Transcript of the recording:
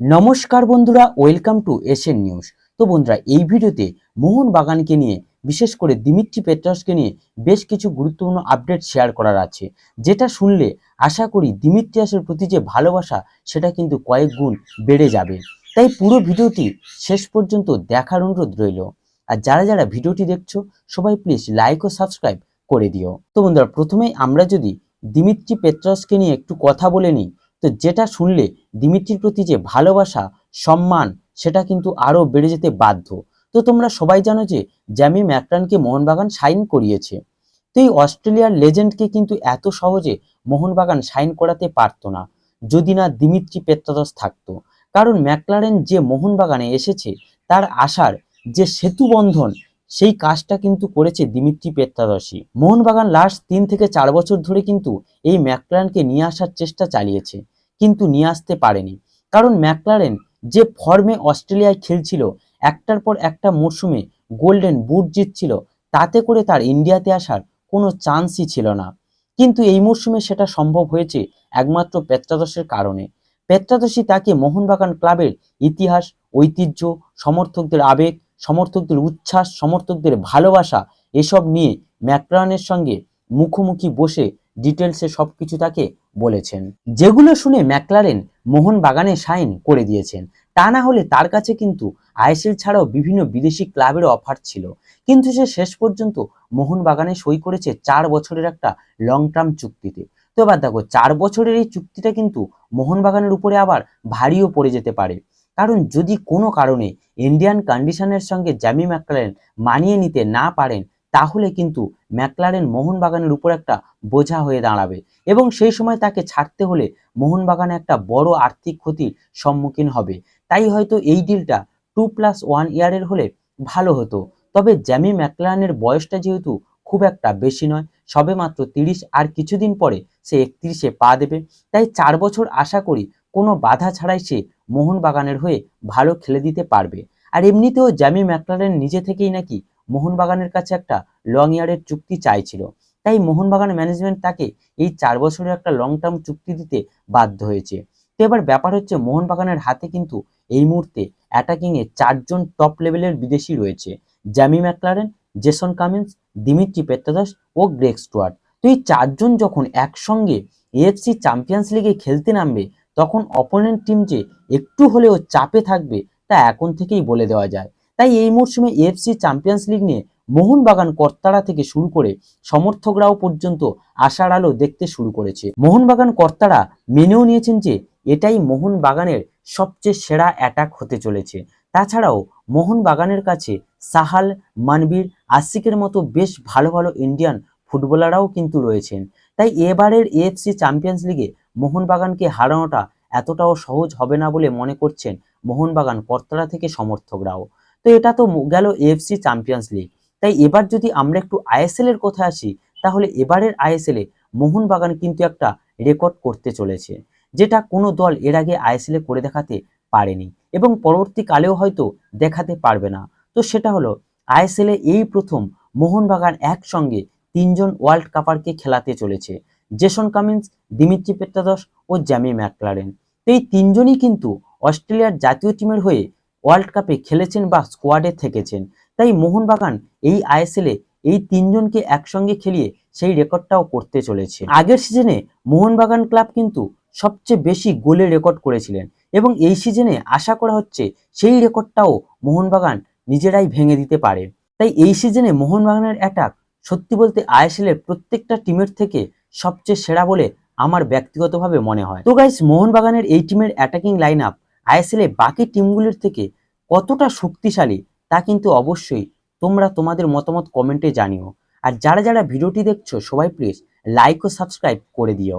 নমস্কার বন্ধুরা, welcome to Asian news. তো বন্ধুরা, এই ভিডিওতে মোহন বাগানকে নিয়ে, বিশেষ করে দিমিত্রি পেট্রাসকে নিয়ে বেশ কিছু গুরুত্বপূর্ণ আপডেট শেয়ার করার আছে। যেটা শুনলে আশা করি দিমিত্রিয়াসের প্রতি যে ভালোবাসা, সেটা কিন্তু কয়েক গুণ বেড়ে যাবে। তাই পুরো ভিডিওটি শেষ পর্যন্ত দেখার অনুরোধ রইল। আর যারা যারা ভিডিওটি দেখছ, সবাই প্লিজ লাইক ও সাবস্ক্রাইব করে দিও। তো বন্ধুরা, প্রথমেই আমরা যদি দিমিত্রি পেট্রাসকে নিয়ে একটু কথা বলে নিই তো যেটা শুনলে দিমিত্রির প্রতি যে ভালোবাসা, সম্মান, সেটা কিন্তু আরও বেড়ে যেতে বাধ্য। তো তোমরা সবাই জানো যে জ্যামি ম্যাকটানকে মোহনবাগান সাইন করিয়েছে। তো এই অস্ট্রেলিয়ার লেজেন্ডকে কিন্তু এত সহজে মোহনবাগান সাইন করাতে পারতো না, যদি না দিমিত্রি পেত্রাদস থাকতো। কারণ ম্যাকলারেন যে মোহনবাগানে এসেছে, তার আশার যে সেতু বন্ধন সেই কাজটা কিন্তু করেছে দিমিত্রি পেত্রাদসই মোহনবাগান লাস্ট তিন থেকে চার বছর ধরে কিন্তু এই ম্যাকলারেনকে নিয়ে আসার চেষ্টা চালিয়েছে, কিন্তু নিয়ে আসতে পারেনি। কারণ ম্যাকলারেন যে ফর্মে অস্ট্রেলিয়ায় খেলছিল, একটার পর একটা মরশুমে গোল্ডেন বুট জিতছিল, তাতে করে তার ইন্ডিয়াতে আসার কোনো চান্সই ছিল না। কিন্তু এই মরশুমে সেটা সম্ভব হয়েছে একমাত্র পেত্রাদসের কারণে। পেত্রাদসই তাকে মোহনবাগান ক্লাবের ইতিহাস, ঐতিহ্য, সমর্থকদের আবেগ সমর্থকদের উচ্ছ্বাস, সমর্থকদের ভালোবাসা, এসব নিয়ে ম্যাকলারেনের সঙ্গে মুখোমুখি বসে ডিটেলসে সবকিছু তাকে বলেছেন। যেগুলো শুনে ম্যাকলারেন মোহন বাগানে সাইন করে দিয়েছেন। তা না হলে তার কাছে কিন্তু আইএসএল ছাড়াও বিভিন্ন বিদেশি ক্লাবের অফার ছিল। কিন্তু সে শেষ পর্যন্ত মোহন বাগানে সই করেছে চার বছরের একটা লং টার্ম চুক্তিতে। তো এবার দেখো, চার বছরের এই চুক্তিটা কিন্তু মোহনবাগানের উপরে আবার ভারীও পড়ে যেতে পারে। কারণ যদি কোনো কারণে ইন্ডিয়ান কন্ডিশনের সঙ্গে জ্যামি ম্যাকলারেন মানিয়ে নিতে না পারেন, তাহলে কিন্তু ম্যাকলারেন মোহনবাগানের উপর একটা বোঝা হয়ে দাঁড়াবে এবং সেই সময় তাকে ছাড়তে হলে মোহনবাগানে একটা বড় আর্থিক ক্ষতির সম্মুখীন হবে। তাই হয়তো এই ডিলটা টু প্লাস ওয়ান ইয়ারের হলে ভালো হতো। তবে জ্যামি ম্যাকলারেনের বয়সটা যেহেতু খুব একটা বেশি নয় সবে মাত্র তিরিশ আর কিছুদিন পরে সে একত্রিশে পা দেবে। তাই চার বছর আশা করি কোনো বাধা ছাড়াই সে মোহনবাগানের হয়ে ভালো খেলে দিতে পারবে। আর এমনিতেও জ্যামি ম্যাকলারেন নিজে থেকেই নাকি মোহনবাগানের কাছে একটা লং ইয়ারের চুক্তি চাইছিল। তাই মোহনবাগান ম্যানেজমেন্ট তাকে এই চার বছরের একটা লং টার্ম চুক্তি দিতে বাধ্য হয়েছে। তো এবার ব্যাপার হচ্ছে মোহনবাগানের হাতে কিন্তু এই মুহূর্তে অ্যাটাকিংয়ে চারজন টপ লেভেলের বিদেশি রয়েছে। Jamie McLaren, Jason Cummins Dimitri Petratos ও গ্রেক স্টুয়ার্ট। তো এই চারজন যখন একসঙ্গে এএফসি চ্যাম্পিয়ন্স লিগে খেলতে নামবে, তখন অপোনেন্ট টিম যে একটু হলেও চাপে থাকবে, তা এখন থেকেই বলে দেওয়া যায়। তাই এই মরশুমে এএফসি চ্যাম্পিয়ন্স লিগ নিয়ে মোহনবাগান কর্তারা থেকে শুরু করে সমর্থকরাও পর্যন্ত আশার আলো দেখতে শুরু করেছে। মোহনবাগান কর্তারা মেনেও নিয়েছেন যে এটাই মোহনবাগানের সবচেয়ে সেরা অ্যাটাক হতে চলেছে। তাছাড়াও মোহনবাগানের কাছে সাহাল, মানবীর, আশিকের মতো বেশ ভালো ভালো ইন্ডিয়ান ফুটবলাররাও কিন্তু রয়েছেন। তাই এবারের এএফসি চ্যাম্পিয়ন্স লিগে মোহনবাগানকে হারানোটা এতটাও সহজ হবে না বলে মনে করছেন মোহনবাগান কর্তারা থেকে সমর্থকরাও। তো এটা তো গেল এএফসি চ্যাম্পিয়ন্স লিগ তাই এবার যদি আমরা একটু আইএসএল এর কথা আসি, তাহলে এবারের আইএসএল মোহনবাগান কিন্তু একটা রেকর্ড করতে চলেছে, যেটা কোনো দল এর আগে আইএসএল এ করে দেখাতে পারেনি এবং পরবর্তীকালেও হয়তো দেখাতে পারবে না। তো সেটা হলো, আইএসএল এই প্রথম মোহনবাগান একসঙ্গে তিনজন ওয়ার্ল্ড কাপারকে খেলাতে চলেছে, জেসন কামিন্স, দিমিত্রি পেত্রাদস ও জ্যামি ম্যাকলারেন। তো এই তিনজনই কিন্তু অস্ট্রেলিয়ার জাতীয় টিমের হয়ে ওয়ার্ল্ড কাপে খেলেছেন বা স্কোয়াডে থেকেছেন। তাই মোহনবাগান এই আইএসএল এই তিনজনকে একসঙ্গে খেলিয়ে সেই রেকর্ডটাও করতে চলেছে। আগের সিজনে মোহনবাগান ক্লাব কিন্তু সবচেয়ে বেশি গোলে রেকর্ড করেছিলেন এবং এই সিজনে আশা করা হচ্ছে সেই রেকর্ডটাও মোহনবাগান নিজেরাই ভেঙে দিতে পারে। তাই এই সিজনে মোহনবাগানের অ্যাটাক সত্যি বলতে আইএসএল এর প্রত্যেকটা টিমের থেকে সবচেয়ে সেরা বলে আমার ব্যক্তিগতভাবে মনে হয়। তো গাইস মোহনবাগানের এই টিমের অ্যাটাকিং লাইন আপ আইএসএল বাকি টিমগুলির থেকে কতটা শক্তিশালী তা কিন্তু অবশ্যই তোমরা তোমাদের মতামত কমেন্টে জানিও। আর যারা যারা ভিডিওটি দেখছ, সবাই প্লিজ লাইক ও সাবস্ক্রাইব করে দিও।